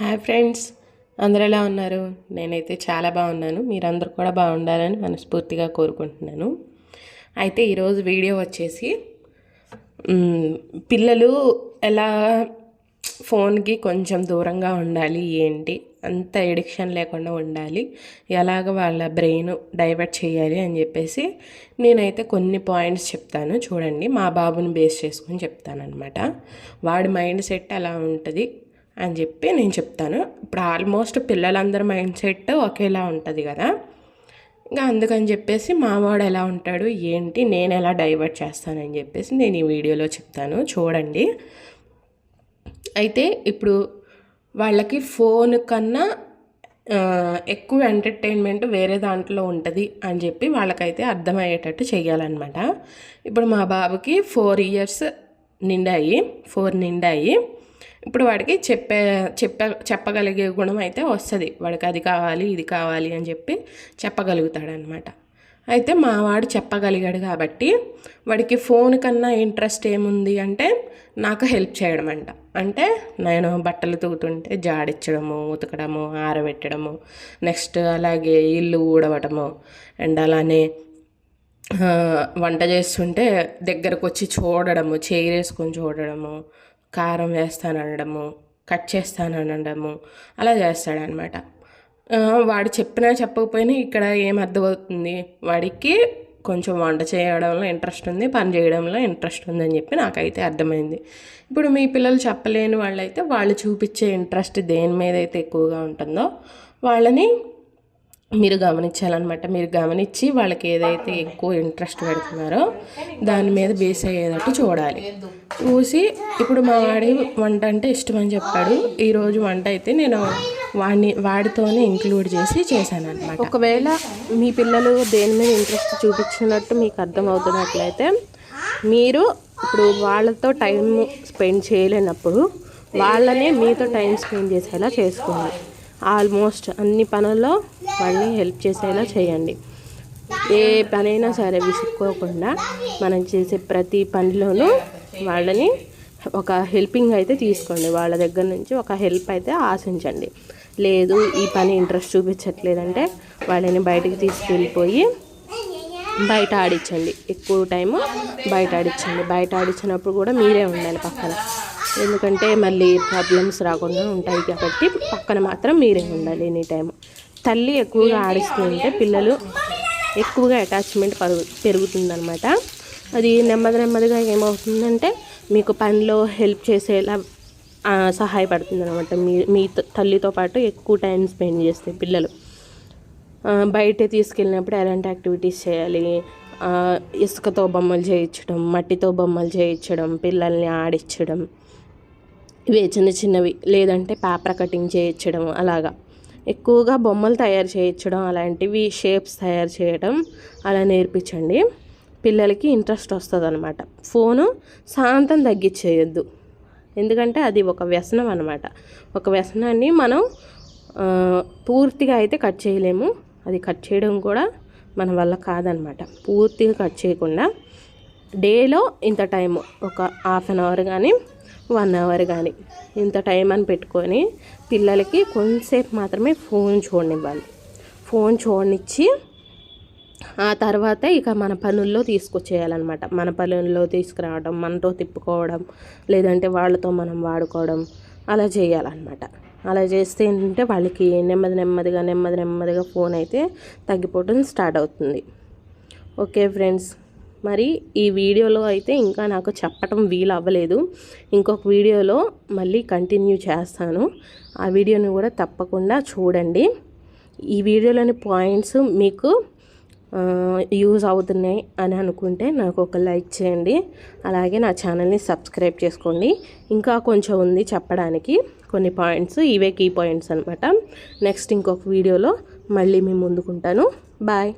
Hi friends అందరు ఎలా ఉన్నారు? నేనైతే చాలా బాగున్నాను. మీరందరూ కూడా బాగుండాలని మనస్ఫూర్తిగా కోరుకుంటున్నాను. అయితే ఈరోజు వీడియో వచ్చేసి పిల్లలు ఎలా ఫోన్కి కొంచెం దూరంగా ఉండాలి ఏంటి? అంత ఎడిక్షన్ లేకుండా ఉండాలి ఎలాగ వాళ్ళ బ్రెయిన్ డైవర్ట్ చేయాలి అని చెప్పేసి నేనైతే కొన్ని పాయింట్స్ చెప్తాను. చూడండి మా బాబుని బేస్ చేసుకొని చెప్తాను అనమాట వాడి మైండ్ సెట్ అలా ఉంటుంది. అని చెప్పి నేను చెప్తాను. ఇప్పుడు ఆల్మోస్ట్ పిల్లలందరి మైండ్ సెట్ ఒకేలా ఉంటుంది కదా. ఇంకా అందుకని చెప్పేసి మావాడు ఎలా ఉంటాడు ఏంటి నేను ఎలా డైవర్ట్ చేస్తానని చెప్పేసి నేను ఈ వీడియోలో చెప్తాను. చూడండి. అయితే ఇప్పుడు వాళ్ళకి ఫోన్ కన్నా ఎక్కువ ఎంటర్టైన్మెంట్ వేరే దాంట్లో ఉంటుంది అని చెప్పి వాళ్ళకైతే అర్థమయ్యేటట్టు చేయాలన్నమాట ఇప్పుడు మా బాబుకి ఫోర్ ఇయర్స్ నిండాయి ఫోర్ నిండాయి. ఇప్పుడు వాడికి చెప్పే చెప్ప చెప్పగలిగే గుణం అయితే వస్తుంది. వాడికి అది కావాలి ఇది కావాలి అని చెప్పి చెప్పగలుగుతాడనమాట. అయితే మా వాడు చెప్పగలిగాడు కాబట్టి వాడికి ఫోన్ కన్నా ఇంట్రెస్ట్ ఏముంది అంటే నాకు హెల్ప్ చేయడం అంట అంటే నేను బట్టలు తూగుతుంటే జాడిచ్చడము ఉతకడము ఆరబెట్టడము నెక్స్ట్ అలాగే ఇల్లు ఊడవటము అండ్ అలానే వంట చేస్తుంటే దగ్గరకు వచ్చి చూడడము చైర్ వేసుకొని చూడడము కారం వేస్తాననడము కట్ చేస్తాననడము అలా చేస్తాడనమాట. వాడు చెప్పినా చెప్పకపోయినా ఇక్కడ ఏం అర్థమవుతుంది? వాడికి కొంచెం వంట చేయడంలో ఇంట్రెస్ట్ ఉంది పని చేయడంలో ఇంట్రెస్ట్ ఉందని చెప్పి నాకైతే అర్థమైంది. ఇప్పుడు మీ పిల్లలు చెప్పలేని వాళ్ళైతే వాళ్ళు చూపించే ఇంట్రెస్ట్ దేని మీద అయితే ఎక్కువగా ఉంటుందో వాళ్ళని మీరు గమనించాలన్నమాట. మీరు గమనించి వాళ్ళకి ఏదైతే ఎక్కువ ఇంట్రెస్ట్ పెడుతున్నారో దాని మీద బేస్ అయ్యేటట్టు చూడాలి. చూసి ఇప్పుడు మా వాడి వంట అంటే ఇష్టం అని చెప్పాడు. ఈరోజు వంట అయితే నేను వాడిని వాడితోనే ఇంక్లూడ్ చేసి చేశాను అనమాట ఒకవేళ మీ పిల్లలు దేని మీద ఇంట్రెస్ట్ చూపించినట్టు మీకు అర్థమవుతున్నట్లయితే మీరు ఇప్పుడు వాళ్ళతో టైం స్పెండ్ చేయలేనప్పుడు వాళ్ళనే మీతో టైం స్పెండ్ చేసేలా చేసుకోవాలి ఆల్మోస్ట్ అన్ని పనుల్లో వాళ్ళని హెల్ప్ చేసేలా చేయండి. ఏ పనైనా సరే విసుక్కోకుండా మనం చేసే ప్రతి పనిలోనూ వాళ్ళని ఒక హెల్పింగ్ అయితే తీసుకోండి. వాళ్ళ దగ్గర నుంచి ఒక హెల్ప్ అయితే ఆశించండి. లేదు ఈ పని ఇంట్రెస్ట్ చూపించట్లేదంటే వాళ్ళని బయటికి తీసుకెళ్ళిపోయి బయట ఆడించండి ఎక్కువ టైము బయట ఆడించండి బయట ఆడించినప్పుడు కూడా మీరే ఉండాలి పక్కన. ఎందుకంటే మళ్ళీ ప్రాబ్లమ్స్ రాకుండా ఉంటాయి కాబట్టి పక్కన మాత్రం మీరే ఉండాలి ఎనీ టైం. తల్లి ఎక్కువగా ఆడిస్తూ ఉంటే పిల్లలు ఎక్కువగా అటాచ్మెంట్ పరుగు పెరుగుతుందనమాట అది నెమ్మది నెమ్మదిగా ఏమవుతుందంటే మీకు పనిలో హెల్ప్ చేసేలా సహాయపడుతుంది అనమాట మీ మీ తల్లితో పాటు ఎక్కువ టైం స్పెండ్ చేస్తే పిల్లలు. బయట తీసుకెళ్ళినప్పుడు ఎలాంటి యాక్టివిటీస్ చేయాలి? ఇసుకతో బొమ్మలు చేయించడం మట్టితో బొమ్మలు చేయించడం పిల్లల్ని ఆడించడం ఇవే చిన్న చిన్నవి. లేదంటే పేపర్ కటింగ్ చేయించడం అలాగా. ఎక్కువగా బొమ్మలు తయారు చేయించడం అలాంటివి షేప్స్ తయారు చేయడం అలా నేర్పించండి. పిల్లలకి ఇంట్రెస్ట్ వస్తుంది అనమాట ఫోను శాంతం తగ్గించేయద్దు. ఎందుకంటే అది ఒక వ్యసనం అనమాట ఒక వ్యసనాన్ని మనం పూర్తిగా అయితే కట్ చేయలేము. అది కట్ చేయడం కూడా మన వల్ల కాదనమాట పూర్తిగా కట్ చేయకుండా డేలో ఇంత టైం ఒక హాఫ్ అన్ అవర్ కానీ వన్ అవర్ కానీ ఇంత టైం అని పెట్టుకొని పిల్లలకి కొంతసేపు మాత్రమే ఫోన్ చూడనివ్వాలి. ఫోన్ చూడనిచ్చి ఆ తర్వాత ఇక మన పనుల్లో తీసుకొచ్చేయాలన్నమాట. మన పనుల్లో తీసుకురావడం మనతో తిప్పుకోవడం లేదంటే వాళ్ళతో మనం వాడుకోవడం అలా చేయాలన్నమాట. అలా చేస్తే ఏంటంటే వాళ్ళకి నెమ్మది నెమ్మదిగా నెమ్మది నెమ్మదిగా ఫోన్ అయితే తగ్గిపోవడం స్టార్ట్ అవుతుంది. Okay friends. మరి ఈ వీడియోలో అయితే ఇంకా నాకు చెప్పటం వీలు అవ్వలేదు ఇంకొక వీడియోలో మళ్ళీ కంటిన్యూ చేస్తాను. ఆ వీడియోని కూడా తప్పకుండా చూడండి. ఈ వీడియోలోని పాయింట్స్ మీకు యూజ్ అవుతున్నాయి అని అనుకుంటే నాకు ఒక లైక్ చేయండి. అలాగే నా ఛానల్ని సబ్స్క్రైబ్ చేసుకోండి. ఇంకా కొంచెం ఉంది చెప్పడానికి. కొన్ని పాయింట్స్ ఇవే కీ పాయింట్స్ అనమాట నెక్స్ట్ ఇంకొక వీడియోలో మళ్ళీ మీ ముందుకుంటాను. బాయ్.